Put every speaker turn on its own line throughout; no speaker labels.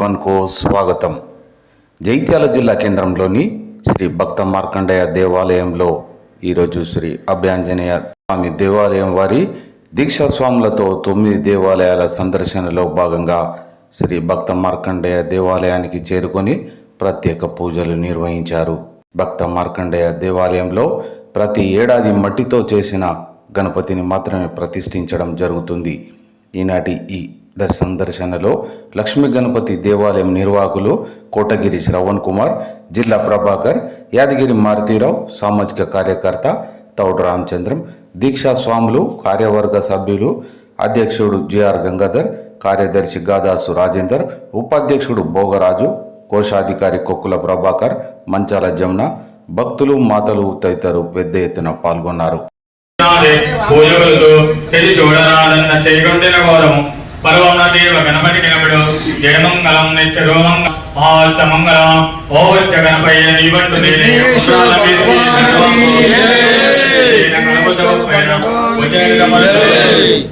వన్కు స్వాగతం. జైత్యాల జిల్లా కేంద్రంలోని శ్రీ భక్త మార్కండేయ దేవాలయంలో ఈరోజు శ్రీ అభ్యాంజనేయ స్వామి దేవాలయం వారి దీక్షా స్వాములతో తొమ్మిది దేవాలయాల సందర్శనలో భాగంగా శ్రీ భక్త మార్కండేయ దేవాలయానికి చేరుకొని ప్రత్యేక పూజలు నిర్వహించారు. భక్త మార్కండేయ దేవాలయంలో ప్రతి ఏడాది మట్టితో చేసిన గణపతిని మాత్రమే ప్రతిష్ఠించడం జరుగుతుంది. ఈనాటి ఈ సందర్శనలో లక్ష్మీ గణపతి దేవాలయం నిర్వాహకులు కోటగిరి శ్రవణ్ కుమార్ జిల్లా ప్రభాకర్ యాదగిరి మారుతీరావు సామాజిక కార్యకర్త తౌడు రామచంద్రం దీక్షా స్వాములు కార్యవర్గ సభ్యులు అధ్యక్షుడు జిఆర్ గంగాధర్ కార్యదర్శి గాదాసు రాజేందర్ ఉపాధ్యక్షుడు భోగరాజు కోశాధికారి కొక్కుల ప్రభాకర్ మంచాల జమున భక్తులు మాతలు తదితరులు పెద్ద ఎత్తున పాల్గొన్నారు.
నాదే గణపతి గణపడు జయమంగళం నిత్య రోమంగ మహాత్మ మంగళం ఓవత్య గణపయ్య నీవంటు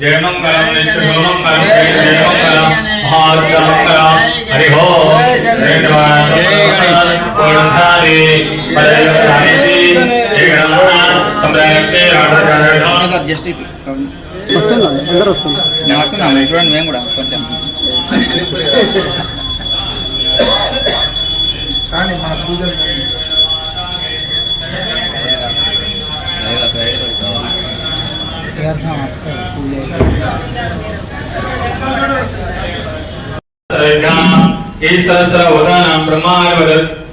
జయమంగళం నిత్య రోమంగళం జయమంగళం మహాత్మ మంగళం హరి హో
జస్ట్ వస్తున్నాం చూడండి మేము కూడా కొంచెం
ఈశ్వరవదానం బ్రహ్మావద బ్రహ్మణోధిపతి బ్రహ్మా శివమే అసదాయం
ఇలా శ్రీరాముడి బర్త్డే.
పునః పూజాం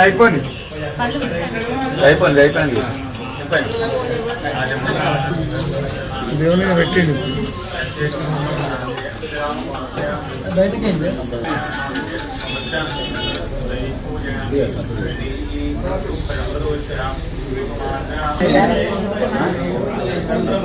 అయిపోయింది.
అయిపోయింది అయిపోయింది.
దేవుని మీద పెట్టిండు
ಸಂಭ್ರಮ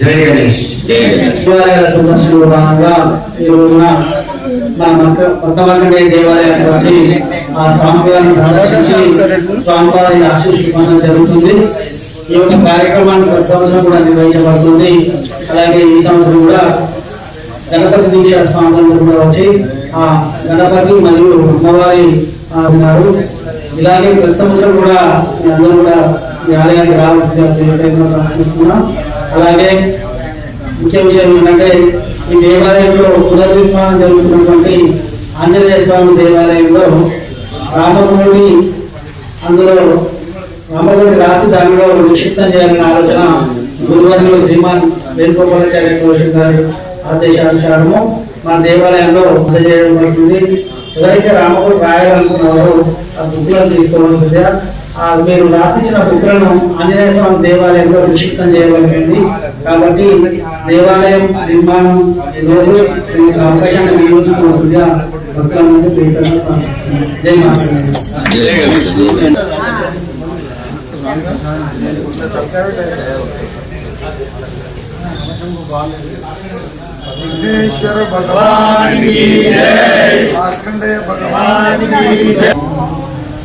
జై గణేష్.
దేవాలయాల సందర్శనలో భాగంగా ఈ రోజున మా మక్క- పక్కపక్కనే దేవాలయానికి వచ్చి ఆ స్వామివారిని సందర్శించి స్వామివారి పొందడం జరుగుతుంది. ఈ యొక్క కార్యక్రమాన్ని ప్రతి సంవత్సరం కూడా నిర్వహించబడుతుంది. అలాగే ఈ సంవత్సరం కూడా గణపతి దీక్ష స్వాములందరూ కూడా వచ్చి ఆ గణపతి మరియు అమ్మవారి ఉన్నారు. ఇలాగే ప్రతి సంవత్సరం కూడా మీ అందరూ కూడా ఈ ఆలయానికి రావాల్సిందిగా ప్రార్థిస్తున్నాం. అలాగే ముఖ్య విషయం ఏంటంటే ఈ దేవాలయంలో పునర్నిర్మాణం జరుగుతున్నటువంటి ఆంజనేయ స్వామి దేవాలయంలో రామకోటి అందులో రామకోటి రాసి దానిలో నిక్షిప్తం చేయాలనే ఆలోచన గురువారిలో శ్రీమాన్ వేణుగోపాలాచార్య కౌశిక్ గారి ఆదేశానుసారము మన దేవాలయంలో అందజేయడం జరుగుతుంది. ఎవరైతే రామకోటి రాయాలనుకున్నారో ఆ బుక్లను తీసుకోవడం ఆ మీరు రాసిచ్చిన బుక్లను ఆంజనేయ స్వామి దేవాలయంలో నిక్షిప్తం చేయబడింది కాబట్టి దేవాలయం నిర్మాణం ఈరోజు అవకాశాన్ని వినియోగించుకోవాల్సిందిగా భక్తుల. జై
విఘ్నేశ్వర భగవాన్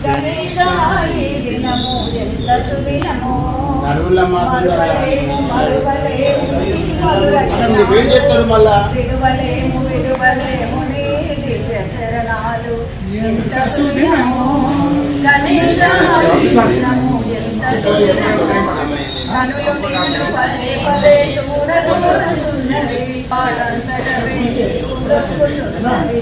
గణేశాయ దినము ఎంత సుదినము మరువలేము, మరువలేము నీ మధురక్షణము. విడువలేము విడువలేము నీ దివ్య చరణాలు.
ఎంత సుదినమో
గణేశ దినము ఎంత సుదినమో కనులు నిన్ను పదే పదే చూడగోరుచున్నవి పాడంతటవే బ్రతుకుచున్నవి